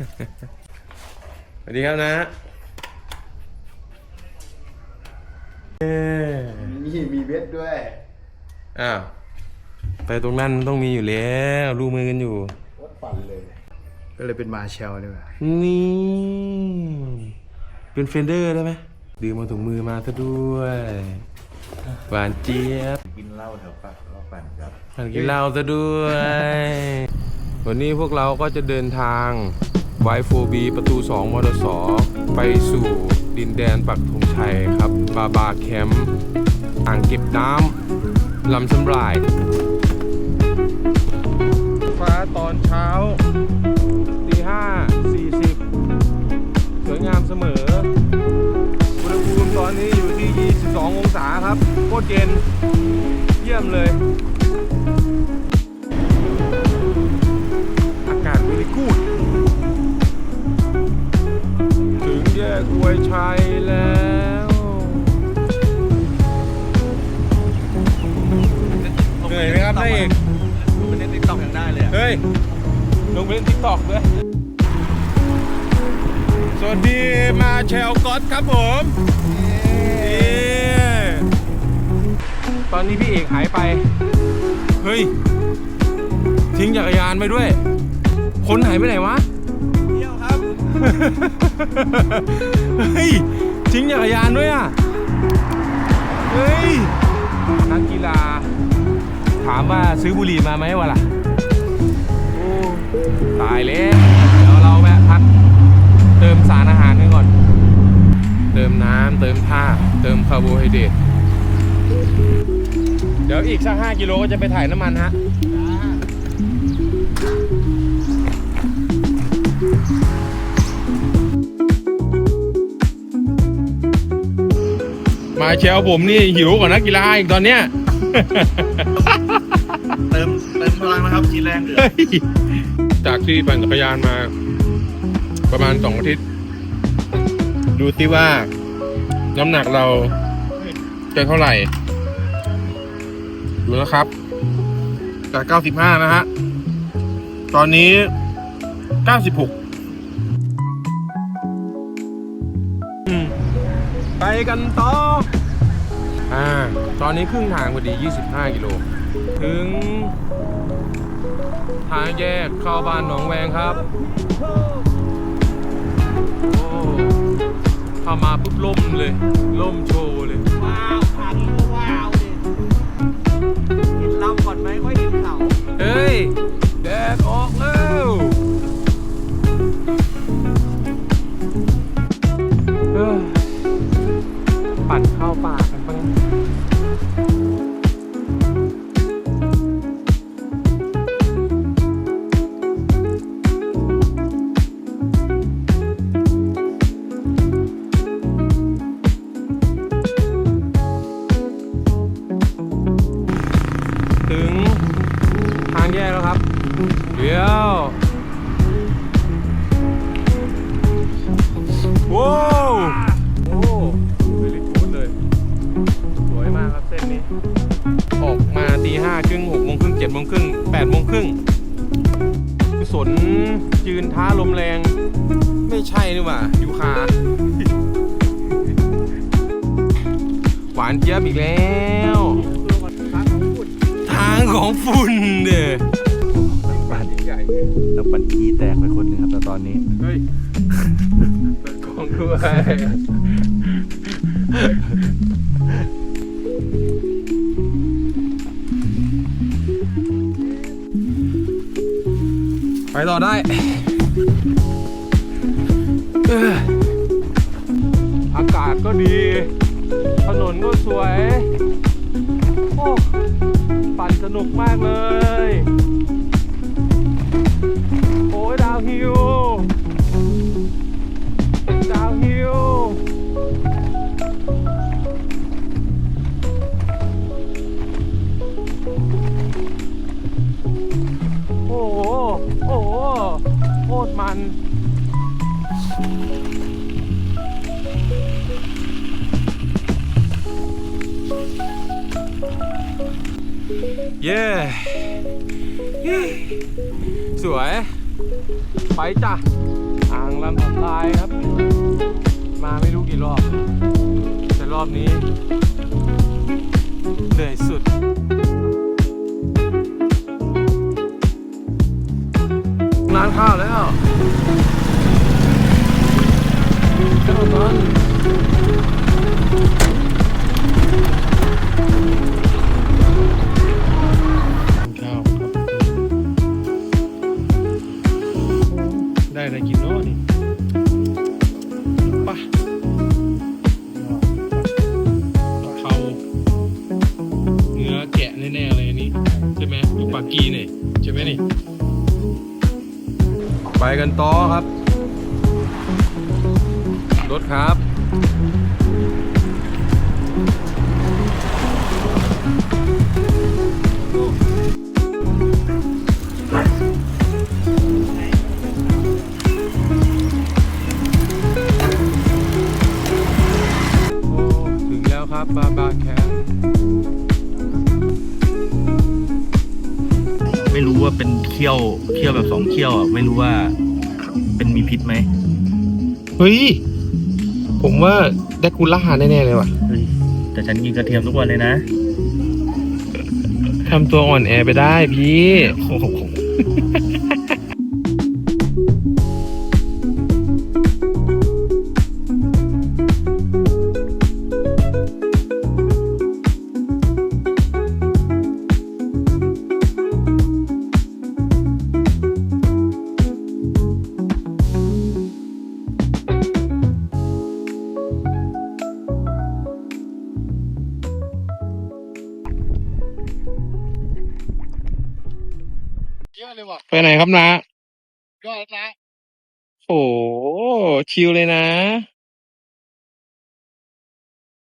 สวัสดีครับนะเอ้ยมีมีเวทด้วยอ้าวไปตรงนั้นต้องมีอยู่แล้วรู้มือกันอยู่ วัดปั่นเลย ก็เลยเป็นมาเชลเลยว่ะนี่ เป็นเฟนเดอร์ได้ไหมดื่มมาถุงมือมาซะด้วย หวานเจี๊ยบกินเหล้าแถวปักเราปั่นครับมันกินเหล้าซะด้วย วันนี้พวกเราก็จะเดินทาง ไวโฟประตู 2 มอเตอร์สไปสู่ดินแดนปักธงชัยครับ บาบาแคมป์อ่างเก็บน้ำลำสำราย ฟ้าตอนเช้าตีห้าสี่สิบสวยงามเสมอ อุณหภูมิตอนนี้อยู่ที่ 22 องศาครับ โคตรเย็น เยี่ยมเลย อากาศบริกูด แยกอวยชัยแล้วเหนื่อยไหมครับนายเอกมันเล่นติ๊กต็อกยังได้เลยอะเฮ้ยลงไปเล่นทิกตอกด้วยสวัสดีมาแชลก๊อตครับผมนี่ตอนนี้พี่เอกหายไป เฮ้ย ทิ้งจักรยานไปด้วย คนหายไปไหนวะเที่ยวครับ เฮ้ยทิ้งจักรยานด้วยอะ เฮ้ย นักกีฬา ถามว่าซื้อบุหรี่มาไหมวะล่ะ โอ้ ตายแล้วเดี๋ยวเราแวะพัก เติมสารอาหารกันก่อน เติมน้ำเติมท่าเติมคาร์โบไฮเดรตเดี๋ยวอีกสัก 5 กิโลก็จะไปถ่ายน้ำมันฮะ มาเชลผมนี่หิวกว่านักกีฬาอีกตอนเนี้ย เติมเติมพลังนะครับกินแรงเหลือเฮ้ยจากที่ปั่นจักรยานมา ประมาณสองอาทิตย์ ดูซิว่า น้ำหนักเราจะเท่าไหร่ ดูนะครับ จาก95นะฮะ ตอนนี้96อืมไปกันต่อ อ่าตอนนี้ครึ่งทางพอดี 25 กิโล ถึงทางแยกเข้าบ้านหนองแวงครับโอ้เข้ามาปุ๊บล่มเลย ล่มโชว์เลยว้าว ปั่นเข้าป่ากันบ้างถึงทางแยกแล้วครับ เดี๋ยว ดโมงครึ่งแปดโมงครึ่งสนยืนท้าลมแรง ไม่ใช่นี่หว่ายูคาหวานเจี๊ยบอีกแล้วตัวก่อนพักของพูดทางของฝุ่นเด้อปั่นใหญ่แล้วปั่นขี้แตกไปคนหนึงครับแต่ตอนนี้ เฮ้ยเปิดกล้องด้วย ต่อได้เอ้ออากาศก็ดี ถนนก็สวย โอ้ ปั่นสนุกมากเลย โอ้ยดาวฮิวดาวฮิว เย้สวย ไปจ้ะ อ่างลำสำลายครับ มาไม่รู้กี่รอบ แต่รอบนี้ รถครับ โอ้ ถึงแล้วครับ บาบาแคมป์ไม่รู้ว่าเป็นเขี้ยวเขี้ยวแบบสองเขี้ยวอะไม่รู้ว่า เป็นมีพิษไหม เฮ้ย ผมว่าแดกคูล่าแน่ๆเลยว่ะเฮ้ยแต่ฉันกินกระเทียมทุกวันเลยนะทำตัวอ่อนแอไปได้พี่ โอ้โห เยอะเลยว่ะไปไหนครับนะยอดนะ โอ้ชิลเลยนะ